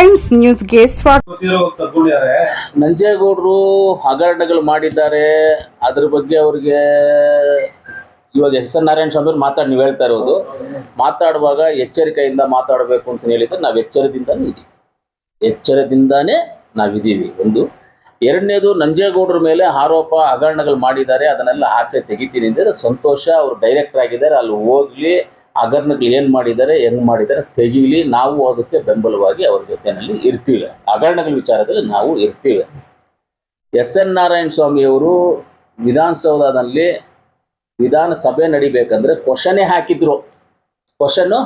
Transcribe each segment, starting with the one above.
Times ನ್ಯೂಸ್ಗೆ ಸ್ವಾಗತ. ನಂಜೇಗೌಡರು ಹಗರಣಗಳು ಮಾಡಿದ್ದಾರೆ. ಅದ್ರ ಬಗ್ಗೆ ಅವ್ರಿಗೆ ಇವಾಗ ಎಸ್ ಎನ್ ನಾರಾಯಣ ಸ್ವಾಮಿ ಮಾತಾಡ್ ಮಾತಾಡಿ ನೀವು ಹೇಳ್ತಾ ಇರೋದು. ಮಾತಾಡುವಾಗ ಎಚ್ಚರಿಕೆಯಿಂದ ಮಾತಾಡಬೇಕು ಅಂತ ಹೇಳಿದ್ರೆ ನಾವು ಎಚ್ಚರದಿಂದಾನೇ ಇದ್ದೀವಿ ಎಚ್ಚರದಿಂದಾನೇ ನಾವಿದ್ದೀವಿ ಒಂದು. ಎರಡನೇದು ನಂಜೇಗೌಡರ ಮೇಲೆ ಆರೋಪ ಹಗರಣಗಳು ಮಾಡಿದ್ದಾರೆ. ಅದನ್ನೆಲ್ಲ ಆಚೆ ತೆಗಿತೀನಿ ಅಂದರೆ ಸಂತೋಷ. ಅವರು ಡೈರೆಕ್ಟರ್ ಆಗಿದ್ದಾರೆ. ಅಲ್ಲಿ ಹೋಗ್ಲಿ ಹಗರಣಗಳು ಏನು ಮಾಡಿದ್ದಾರೆ, ಹೆಂಗ್ ಮಾಡಿದ್ದಾರೆ ತೆಗೀಲಿ, ನಾವು ಅದಕ್ಕೆ ಬೆಂಬಲವಾಗಿ ಅವ್ರ ಜೊತೆಯಲ್ಲಿ ಇರ್ತೀವಿ. ಹಗರಣಗಳ ವಿಚಾರದಲ್ಲಿ ನಾವು ಇರ್ತೀವಿ. ಎಸ್ ಎನ್ ನಾರಾಯಣ ಸ್ವಾಮಿಯವರು ವಿಧಾನಸೌಧದಲ್ಲಿ ವಿಧಾನಸಭೆ ನಡಿಬೇಕಂದ್ರೆ ಕ್ವಶನೇ ಹಾಕಿದ್ರು. ಕ್ವಶನ್ನು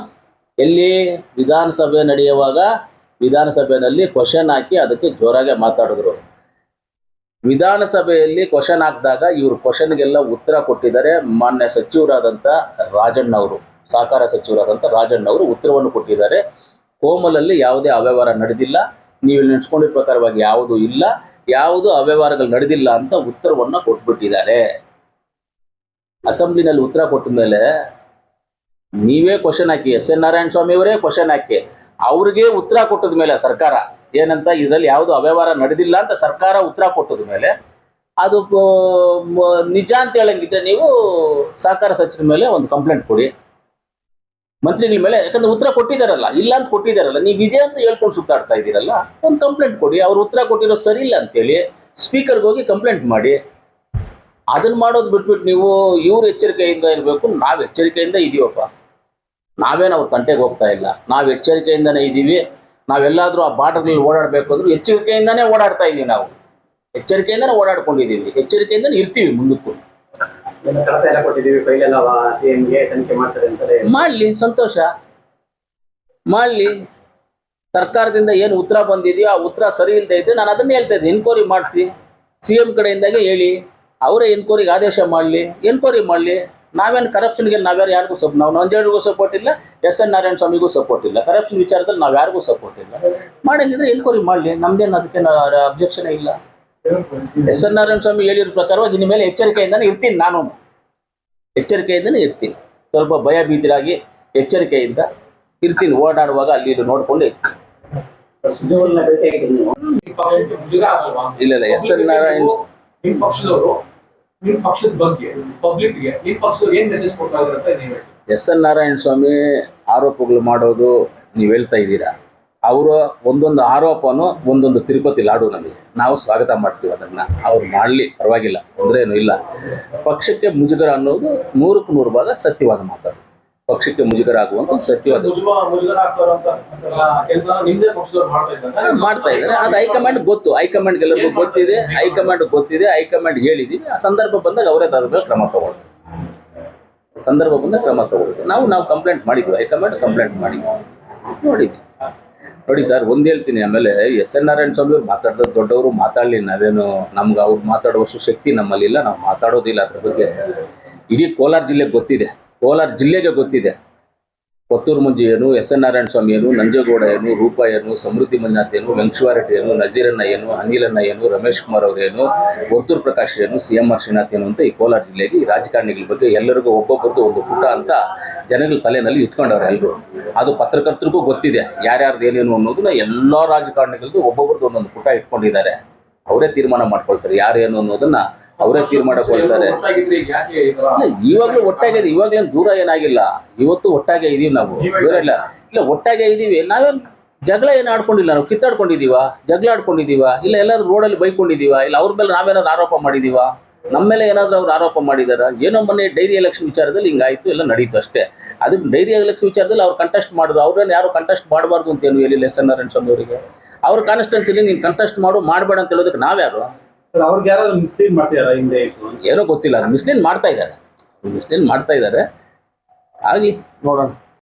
ಎಲ್ಲಿ ವಿಧಾನಸಭೆ ನಡೆಯುವಾಗ ವಿಧಾನಸಭೆಯಲ್ಲಿ ಕ್ವಶನ್ ಹಾಕಿ ಅದಕ್ಕೆ ಜೋರಾಗೆ ಮಾತಾಡಿದ್ರು. ವಿಧಾನಸಭೆಯಲ್ಲಿ ಕ್ವಶನ್ ಹಾಕಿದಾಗ ಇವರು ಕ್ವಶನ್ಗೆಲ್ಲ ಉತ್ತರ ಕೊಟ್ಟಿದ್ದಾರೆ ಮಾನ್ಯ ಸಚಿವರಾದಂಥ ರಾಜಣ್ಣವರು. ಸಹಕಾರ ಸಚಿವರಾದಂಥ ರಾಜಣ್ಣವರು ಉತ್ತರವನ್ನು ಕೊಟ್ಟಿದ್ದಾರೆ. ಕೋಮಲಲ್ಲಿ ಯಾವುದೇ ಅವ್ಯವಹಾರ ನಡೆದಿಲ್ಲ. ನೀವು ನೆನೆಸ್ಕೊಂಡಿರೋ ಪ್ರಕಾರವಾಗಿ ಯಾವುದು ಇಲ್ಲ. ಯಾವುದು ಅವ್ಯವಹಾರಗಳು ನಡೆದಿಲ್ಲ ಅಂತ ಉತ್ತರವನ್ನು ಕೊಟ್ಬಿಟ್ಟಿದ್ದಾರೆ. ಅಸೆಂಬ್ಲಿನಲ್ಲಿ ಉತ್ತರ ಕೊಟ್ಟ ಮೇಲೆ ನೀವೇ ಕ್ವಶನ್ ಹಾಕಿ, ಎಸ್ ಎನ್ ನಾರಾಯಣ ಸ್ವಾಮಿ ಅವರೇ ಕ್ವಶನ್ ಹಾಕಿ, ಅವ್ರಿಗೆ ಉತ್ತರ ಕೊಟ್ಟದ ಮೇಲೆ ಸರ್ಕಾರ ಏನಂತ, ಇದರಲ್ಲಿ ಯಾವುದು ಅವ್ಯವಹಾರ ನಡೆದಿಲ್ಲ ಅಂತ ಸರ್ಕಾರ ಉತ್ತರ ಕೊಟ್ಟದ ಮೇಲೆ ಅದು ನಿಜ ಅಂತ ಹೇಳಂಗಿದ್ರೆ ನೀವು ಸಹಕಾರ ಸಚಿವರ ಮೇಲೆ ಒಂದು ಕಂಪ್ಲೇಂಟ್ ಕೊಡಿ. ಮಂತ್ರಿಗಳ ಮೇಲೆ, ಯಾಕಂದ್ರೆ ಉತ್ತರ ಕೊಟ್ಟಿದ್ದಾರಲ್ಲ, ಇಲ್ಲ ಅಂತ ಕೊಟ್ಟಿದ್ದಾರಲ್ಲ, ನೀವು ಇದೆ ಅಂತ ಹೇಳ್ಕೊಂಡು ಸುತ್ತಾಡ್ತಾ ಇದ್ದೀರಲ್ಲ, ಒಂದು ಕಂಪ್ಲೇಂಟ್ ಕೊಡಿ, ಅವ್ರು ಉತ್ತರ ಕೊಟ್ಟಿರೋ ಸರಿ ಇಲ್ಲ ಅಂತೇಳಿ ಸ್ಪೀಕರ್ಗೆ ಹೋಗಿ ಕಂಪ್ಲೇಂಟ್ ಮಾಡಿ. ಅದನ್ನ ಮಾಡೋದು ಬಿಟ್ಬಿಟ್ಟು ನೀವು ಇವ್ರ ಎಚ್ಚರಿಕೆಯಿಂದ ಇರಬೇಕು, ನಾವು ಎಚ್ಚರಿಕೆಯಿಂದ ಇದೀವಪ್ಪ. ನಾವೇನು ಅವ್ರ ತಂಟೆಗೆ ಹೋಗ್ತಾ ಇಲ್ಲ. ನಾವು ಎಚ್ಚರಿಕೆಯಿಂದನೇ ಇದ್ದೀವಿ ನಾವೆಲ್ಲಾದರೂ ಆ ಬಾರ್ಡರ್ಗಳಲ್ಲಿ ಓಡಾಡಬೇಕು ಅಂದ್ರೂ ಎಚ್ಚರಿಕೆಯಿಂದನೇ ಓಡಾಡ್ತಾ ಇದೀವಿ ನಾವು. ಎಚ್ಚರಿಕೆಯಿಂದನೇ ಓಡಾಡ್ಕೊಂಡಿದ್ದೀವಿ ಎಚ್ಚರಿಕೆಯಿಂದನೇ ಇರ್ತೀವಿ ಮುಂದಕ್ಕೂ. ಮಾಡಲಿ ಸಂತೋಷ. ಮಾಡಲಿ ಸರ್ಕಾರದಿಂದ ಏನು ಉತ್ತರ ಬಂದಿದೆಯೋ ಆ ಉತ್ತರ ಸರಿ ಇಲ್ಲದೆ ಇದ್ದರೆ ನಾನು ಅದನ್ನೇ ಹೇಳ್ತಾ ಇದ್ದೆ ಎನ್ಕ್ವೈರಿ ಮಾಡಿಸಿ. ಸಿ ಎಂ ಕಡೆಯಿಂದಾಗೆ ಹೇಳಿ. ಅವರೇ ಎನ್ಕ್ವೈರಿಗೆ ಆದೇಶ ಮಾಡಲಿ. ಎನ್ಕ್ವೈರಿ ಮಾಡಲಿ. ನಾವೇನು ಕರಪ್ಷನ್ಗೆ ನಾವ್ಯಾರು ಯಾರಿಗೂ ಸಪ್ ನಾವು ನಂಜೇಡಿಗೂ ಸಪೋರ್ಟ್ ಇಲ್ಲ, ಎಸ್ ಎನ್ ನಾರಾಯಣ ಸ್ವಾಮಿಗೂ ಸಪೋರ್ಟ್ ಇಲ್ಲ. ಕರಪ್ಷನ್ ವಿಚಾರದಲ್ಲಿ ನಾವು ಯಾರಿಗೂ ಸಪೋರ್ಟ್ ಇಲ್ಲ. ಮಾಡಂಗಿದ್ರೆ ಎನ್ಕ್ವೈರಿ ಮಾಡಲಿ. ನಮ್ದೇನು ಅದಕ್ಕೆ ಅಬ್ಜೆಕ್ಷನ್ ಇಲ್ಲ. ಎಸ್ ಎನ್ ನಾರಾಯಣ ಸ್ವಾಮಿ ಹೇಳಿರೋ ಪ್ರಕಾರವಾಗಿ ಇನ್ನು ಮೇಲೆ ಎಚ್ಚರಿಕೆಯಿಂದನೇ ಇರ್ತೀನಿ ನಾನು. ಎಚ್ಚರಿಕೆಯಿಂದನೇ ಇರ್ತೀನಿ. ಸ್ವಲ್ಪ ಭಯ ಭೀತಿರಾಗಿ ಎಚ್ಚರಿಕೆಯಿಂದ ಇರ್ತೀನಿ. ಓಡಾಡುವಾಗ ಅಲ್ಲಿ ಇಲ್ಲಿ ನೋಡ್ಕೊಂಡು ಇರ್ತೀನಿ. ಇಲ್ಲ ಇಲ್ಲ. ಎಸ್ ಎನ್ ನಾರಾಯಣ್ ನಿಮ್ ಪಕ್ಷದವರು ನಿಮ್ ಪಕ್ಷದ ಬಗ್ಗೆ ಪಬ್ಲಿಕ್ಗೆ ನಿಮ್ ಪಕ್ಷದವ್ರು ಏನ್ ಮೆಸೇಜ್ ಕೊಡ್ತಾ ಇದಾರೆ ಅಂತ ನೀವು ಎಸ್ ಎನ್ ನಾರಾಯಣ ಸ್ವಾಮಿ ಆರೋಪಗಳು ಮಾಡೋದು ನೀವು ಹೇಳ್ತಾ ಇದ್ದೀರಾ? ಅವರ ಒಂದೊಂದು ಆರೋಪನೂ ಒಂದೊಂದು ತಿರುಪತಿ ಲಾಡು ನಮಗೆ. ನಾವು ಸ್ವಾಗತ ಮಾಡ್ತೀವಿ ಅದನ್ನ. ಅವ್ರು ಮಾಡಲಿ ಪರವಾಗಿಲ್ಲ ತೊಂದರೆ ಏನು ಇಲ್ಲ. ಪಕ್ಷಕ್ಕೆ ಮುಜುಗರ ಅನ್ನೋದು ನೂರಕ್ಕೆ ನೂರು ಭಾಗ ಸತ್ಯವಾದ ಮಾತಾಡು ಪಕ್ಷಕ್ಕೆ ಮುಜುಗರ ಆಗುವಂತ ಸತ್ಯವಾದ ಮಾಡ್ತಾ ಇದ್ದಾರೆ. ಮಾಡ್ತಾ ಇದ್ದಾರೆ. ಅದು ಹೈಕಮಾಂಡ್ ಗೊತ್ತು. ಹೈಕಮಾಂಡ್ ಎಲ್ಲರಿಗೂ ಗೊತ್ತಿದೆ ಹೈಕಮಾಂಡ್ ಗೊತ್ತಿದೆ ಹೈಕಮಾಂಡ್ ಹೇಳಿದೀವಿ. ಆ ಸಂದರ್ಭ ಬಂದಾಗ ಅವರೇ ತರಬೇಕು ಕ್ರಮ ತಗೊಳ್ತಾರೆ. ಸಂದರ್ಭ ಬಂದಾಗ ಕ್ರಮ ತಗೊಳ್ತಾರೆ. ನಾವು ನಾವು ಕಂಪ್ಲೇಂಟ್ ಮಾಡಿದ್ವಿ. ಹೈಕಮಾಂಡ್ ಕಂಪ್ಲೇಂಟ್ ಮಾಡಿದ್ವಿ. ನೋಡಿದ್ವಿ. ನೋಡಿ ಸರ್, ಒಂದು ಹೇಳ್ತೀನಿ, ಆಮೇಲೆ ಎಸ್ ಎನ್ ನಾರಾಯಣ ಸ್ವಾಮಿ ಅವ್ರು ಮಾತಾಡಿದ ದೊಡ್ಡವರು ಮಾತಾಡಲಿ, ನಾವೇನು ನಮ್ಗೆ ಅವ್ರು ಮಾತಾಡುವಷ್ಟು ಶಕ್ತಿ ನಮ್ಮಲ್ಲಿ ಇಲ್ಲ ನಾವು ಮಾತಾಡೋದಿಲ್ಲ ಅದ್ರ ಬಗ್ಗೆ. ಇಡೀ ಕೋಲಾರ ಜಿಲ್ಲೆಗೆ ಗೊತ್ತಿದೆ, ಕೋಲಾರ ಜಿಲ್ಲೆಗೆ ಗೊತ್ತಿದೆ. ಕೊತ್ತೂರು ಮುಂಜಿಯನು ಎಸ್ ಎನ್ ನಾರಾಯಣ ಸ್ವಾಮಿಯನು ನಂಜೇಗೌಡ ಏನು ರೂಪ ಏನು ಸಮೃದ್ಧಿ ಮಂಜುನಾಥ್ ಏನು ನಜೀರಣ್ಣಯ್ಯನು ಏನು ನಜೀರಣ್ಣ ಏನು ಅನಿಲಣ್ಣ ಏನು ರಮೇಶ್ ಕುಮಾರ್ ಅವರೇನು ಪ್ರಕಾಶ್ ಏನು ಸಿ ಎಂ ಆರ್ ಶ್ರೀನಾಥ್ ಏನು ಅಂತ ಈ ಕೋಲಾರ ಜಿಲ್ಲೆಯಲ್ಲಿ ರಾಜಕಾರಣಿಗಳ ಬಗ್ಗೆ ಎಲ್ಲರಿಗೂ ಒಬ್ಬೊಬ್ಬರದ್ದು ಒಂದು ಪುಟ ಅಂತ ಜನಗಳ ತಲೆನಲ್ಲಿ ಇಟ್ಕೊಂಡವ್ರೆ ಎಲ್ಲರೂ ಅದು ಪತ್ರಕರ್ತರಿಗೂ ಗೊತ್ತಿದೆ ಯಾರ್ಯಾರ್ದು ಏನೇನು ಅನ್ನೋದನ್ನ ಎಲ್ಲ ರಾಜಕಾರಣಿಗಳಿಗೂ ಒಬ್ಬೊಬ್ಬರದ್ದು ಒಂದೊಂದು ಪುಟ ಇಟ್ಕೊಂಡಿದ್ದಾರೆ. ಅವರೇ ತೀರ್ಮಾನ ಮಾಡ್ಕೊಳ್ತಾರೆ ಯಾರೇನು ಅನ್ನೋದನ್ನ ಅವರೇ ತೀರ್ ಕೊಡ್ತಾರೆ ಒಟ್ಟಾಗಿದ್ರೆ ಈಗ ಯಾಕೆ ಈ ತರ? ಇಲ್ಲ, ಇವಾಗ್ಲೂ ಒಟ್ಟಾಗೆ ಇದೆ ಇವಾಗ್ಲೇನು ದೂರ ಏನಾಗಿಲ್ಲ. ಇವತ್ತು ಒಟ್ಟಾಗೆ ಇದೀವಿ ನಾವು. ದೂರ ಇಲ್ಲ. ಇಲ್ಲ ಒಟ್ಟಾಗೆ ಇದೀವಿ. ನಾವೇನು ಜಗಳ ಏನು ಆಡ್ಕೊಂಡಿಲ್ಲ ನಾವು? ಕಿತ್ತಾಡ್ಕೊಂಡಿದೀವ? ಜಗಳ ಆಡ್ಕೊಂಡಿದೀವ? ಇಲ್ಲ ಎಲ್ಲಾದ್ರೂ ರೋಡಲ್ಲಿ ಬೈಕೊಂಡಿದೀವ? ಇಲ್ಲ ಅವ್ರ ಮೇಲೆ ನಾವೇನಾದ್ರು ಆರೋಪ ಮಾಡಿದೀವ? ನಮ್ಮ ಮೇಲೆ ಏನಾದರೂ ಅವ್ರು ಆರೋಪ ಮಾಡಿದಾರ? ಏನೋ ಮೊನ್ನೆ ಡೈರಿ ಎಲೆಕ್ಷನ್ ವಿಚಾರದಲ್ಲಿ ಹಿಂಗಾಯ್ತು ಎಲ್ಲ ನಡೀತು ಅಷ್ಟೇ. ಅದು ಡೈರಿ ಎಲೆಕ್ಷನ್ ವಿಚಾರದಲ್ಲಿ ಅವ್ರು ಕಂಟೆಸ್ಟ್ ಮಾಡಿದ್ರು ಅವ್ರನ್ನ ಯಾರು ಕಂಟೆಸ್ಟ್ ಮಾಡಬಾರ್ದು ಅಂತೇನು ಎಲ್ಲಿ lesson S N Narayana Swamy ಅವರಿಗೆ? ಅವ್ರ ಕಾನ್ಸ್ಟೆನ್ಸಿಲಿ ನೀನು ಕಂಟೆಸ್ಟ್ ಮಾಡು ಮಾಡಬೇಡ ಅಂತ ಹೇಳೋದಕ್ಕೆ ನಾವ್ಯಾರು? ಅವ್ರಿಗೆ ಯಾರಾದ್ರೂ ಮಿಸ್ಲೀಡ್ ಮಾಡ್ತಿದಾರ ಹಿಂದೆ ಏನೋ ಗೊತ್ತಿಲ್ಲ. ಮಿಸ್ಲೀನ್ ಮಾಡ್ತಾ ಇದ್ದಾರೆ. ಮಿಸ್ಲೀನ್ ಮಾಡ್ತಾ ಇದ್ದಾರೆ. ಆಗಲಿ ನೋಡೋಣ.